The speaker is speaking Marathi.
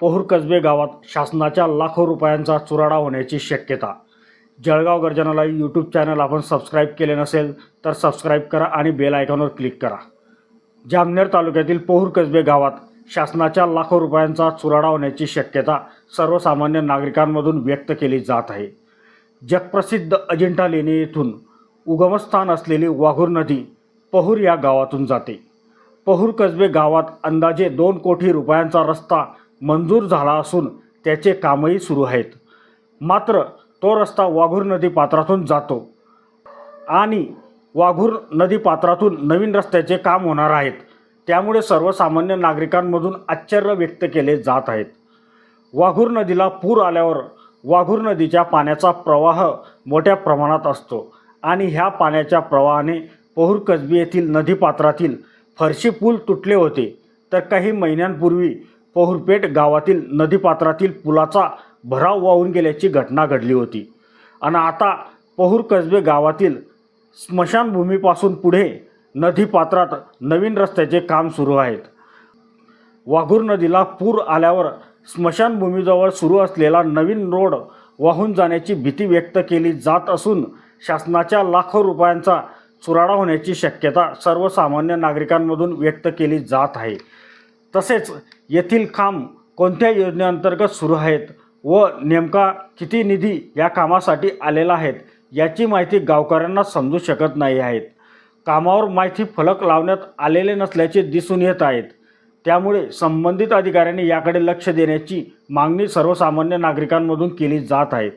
पोहूर कसबे गावात शासनाच्या लाखो रुपयांचा चुराडा होण्याची शक्यता. जळगाव गर्जनाला यूट्यूब चॅनल आपण सबस्क्राईब केले नसेल तर सबस्क्राईब करा आणि बेल आयकॉनवर क्लिक करा. जामनेर तालुक्यातील पोहूर कसबे गावात शासनाच्या लाखो रुपयांचा चुराडा होण्याची शक्यता सर्वसामान्य नागरिकांमधून व्यक्त केली जात आहे. जगप्रसिद्ध अजिंठा लेणी येथून उगमस्थान असलेली वाघूर नदी पहूर या गावातून जाते. पहूर कसबे गावात अंदाजे दोन कोटी रुपयांचा रस्ता मंजूर झाला असून त्याचे कामही सुरू आहेत. मात्र तो रस्ता वाघूर नदी पात्रातून जातो आणि वाघूर नदी पात्रातून नवीन रस्त्याचे काम होणार आहेत. त्यामुळे सर्वसामान्य नागरिकांमधून आश्चर्य व्यक्त केले जात आहेत. वाघूर नदीला पूर आल्यावर वाघूर नदीच्या पाण्याचा प्रवाह मोठ्या प्रमाणात असतो आणि ह्या पाण्याच्या प्रवाहाने पहूर कसबी येथील नदीपात्रातील फरशी पूल तुटले होते. तर काही महिन्यांपूर्वी पहुरपेठ गावातील नदीपात्रातील पुलाचा भराव वाहून गेल्याची घटना घडली होती. आणि आता पहूर कसबे गावातील स्मशानभूमीपासून पुढे नदीपात्रात नवीन रस्त्याचे काम सुरू आहेत. वाघूर नदीला पूर आल्यावर स्मशानभूमीजवळ सुरू असलेला नवीन रोड वाहून जाण्याची भीती व्यक्त केली जात असून शासनाच्या लाखो रुपयांचा चुराडा होण्याची शक्यता सर्वसामान्य नागरिकांमधून व्यक्त केली जात आहे. तसेच येथील काम कोणत्या योजनेअंतर्गत सुरू आहेत व नेमका किती निधी या कामासाठी आलेला आहेत याची माहिती गावकऱ्यांना समजू शकत नाही आहेत. कामावर माहिती फलक लावण्यात आलेले नसल्याचे दिसून येत आहेत. त्यामुळे संबंधित अधिकाऱ्यांनी याकडे लक्ष देण्याची मागणी सर्वसामान्य नागरिकांमधून केली जात आहे.